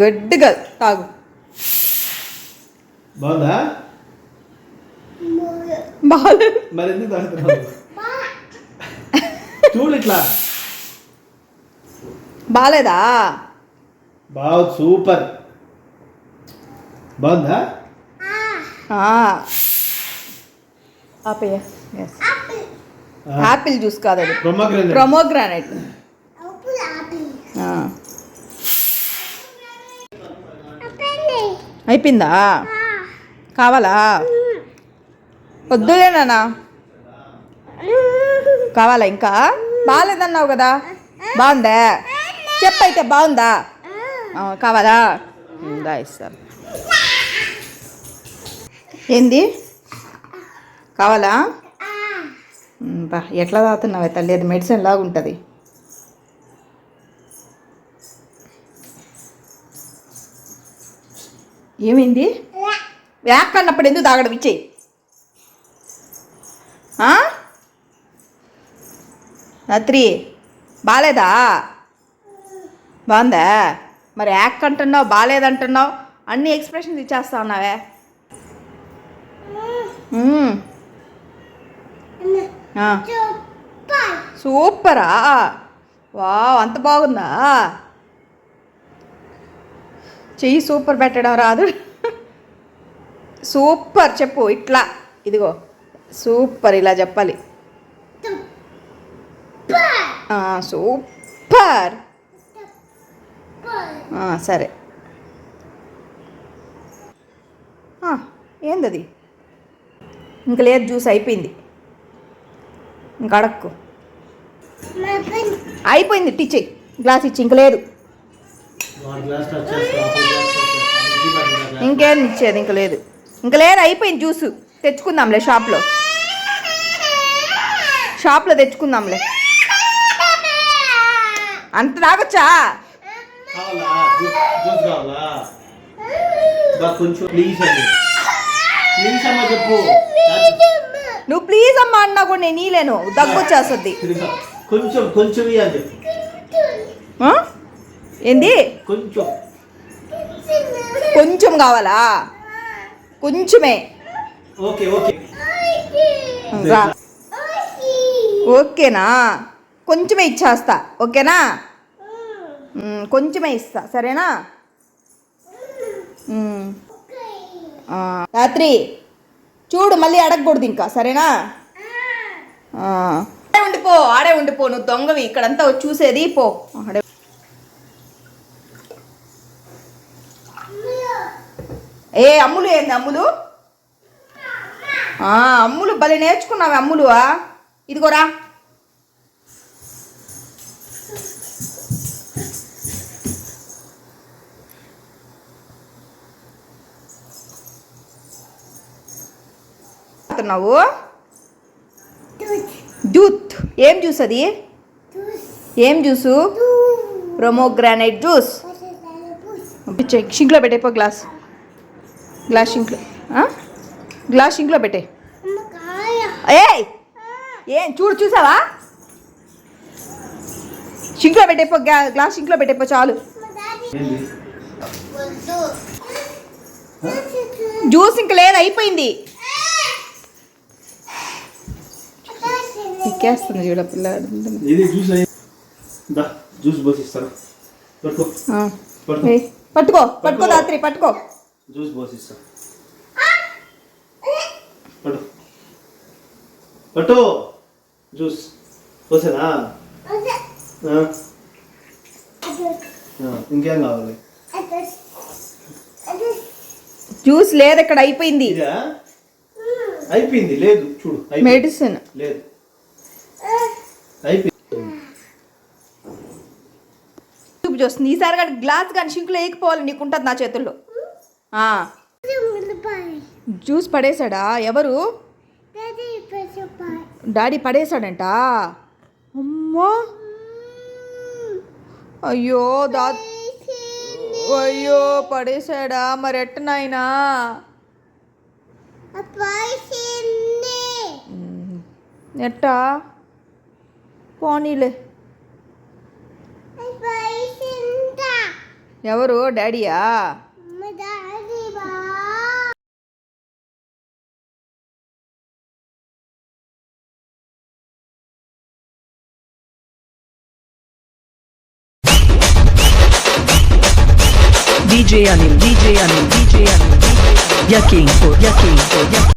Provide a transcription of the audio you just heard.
Girl తాగు. బాగుందా? బాగాలేదు మరి ఎందుకు తాగుతున్నావు? చూడు ఇట్లా. బాగాలేదా బాగుంది సూపర్. బాగుందా? ఆపయ్య. ఎస్ యాపిల్ జ్యూస్ కాదు అది ప్రొమోగ్రానైట్ అయిపోయిందా? కావాలా? వద్దులే నాన్న. కావాలా ఇంకా? బాగాలేదన్నావు కదా? బాగుందా? చెప్పైతే బాగుందా? కావాలా? ఉందా ఇస్తాను. ఏంది? కావాలా? బా ఎట్లా తాగుతున్నావు తల్లి? అది మెడిసిన్ లాగా ఏమైంది? వ్యాక్ అన్నప్పుడు ఎందుకు తాగడం ఇచ్చేయి ఆ? రాత్రి బాగాలేదా బాగుందా? మరి యాక్ అంటున్నావు బాగాలేదంటున్నావు అన్ని ఎక్స్ప్రెషన్స్ ఇచ్చేస్తా ఉన్నావే. సూపరా? వావ్ అంత బాగుందా? చెయ్యి సూపర్ పెట్టడం రాదు. సూపర్ చెప్పు ఇట్లా. ఇదిగో సూపర్ ఇలా చెప్పాలి. సూపర్. సరే. ఏందది? ఇంక లేదు జ్యూస్ అయిపోయింది. ఇంక అడక్కు. అయిపోయింది టీచే గ్లాస్ ఇచ్చి ఇంక లేదు. ఇంకేం ఇచ్చేది? ఇంక లేదు. ఇంక లేదు అయిపోయింది జ్యూస్. తెచ్చుకుందాంలే షాప్లో. షాప్లో తెచ్చుకుందాంలే. అంత తాగొచ్చా? నువ్వు ప్లీజ్ అమ్మా అన్నా కూడా నేను నీలేను దగ్గొచ్చేస్తుంది. కొంచెం కొంచెం? ఏంది? కొంచెం. కొంచెం కావాలా? కొంచెమే. Okay okay. రా. ఓకేనా? కొంచెమే ఇచ్చేస్తా. ఓకేనా? కొంచెమే ఇస్తా. సరేనా? రాత్రి చూడు మళ్ళీ అడగకూడదు ఇంకా. సరేనా? ఆ. ఆడే ఉండిపో ఆడే ఉండిపో. నువ్వు దొంగవి. ఇక్కడంతా చూసేది పో. ఆడే ఏ అమ్ములు ఏంది అమ్ములు? అమ్ములు భలే నేర్చుకున్నావు అమ్ములువా ఇదిగోరా. తాగుతున్నావు జూత్. ఏం జ్యూస్ అది? ఏం జ్యూసు? Pomegranate juice. షింక్లో పెట్టేపో గ్లాస్. గ్లాస్ షింక్లో ఆ? గ్లాస్ షింక్లో పెట్టే. ఏయ్! ఏం చూడు చూసావా? షింక్లో పెట్టేపో గ్లా- గ్లాస్ షింక్లో పెట్టేపో చాలు. జ్యూస్ ఇంక లేదు అయిపోయింది. ఎక్కేస్తుంది చూడ పిల్లాడు. పట్టుకో పట్టుకో. రాత్రి పట్టుకో. జ్యూస్ పోసిస్తా. పట్టు. పట్టు. జ్యూస్. పోసేనా? ఇంకేం కావాలి? జ్యూస్ లేదు ఇక్కడ అయిపోయింది. అయిపోయింది లేదు చూడు. మెడిసిన్. లేదు. అయిపోయింది. చూపు చూస్తుంది ఈసారి కానీ గ్లాస్ కానీ షింకులో వేయకపోవాలి నీకు ఉంటుంది నా చేతుల్లో. జ్యూస్ పడేశాడా? ఎవరు? డాడీ పడేశాడంట? అమ్మా! అయ్యో దా అయ్యో పడేశాడా? మరి ఎట్ట నాయనా? ఎట్టా? పోనీలే. ఎవరు? డాడీయా? DJ Anil, DJ Anil, DJ Anil, DJ Anil. Yakin, Yakin, Yakin.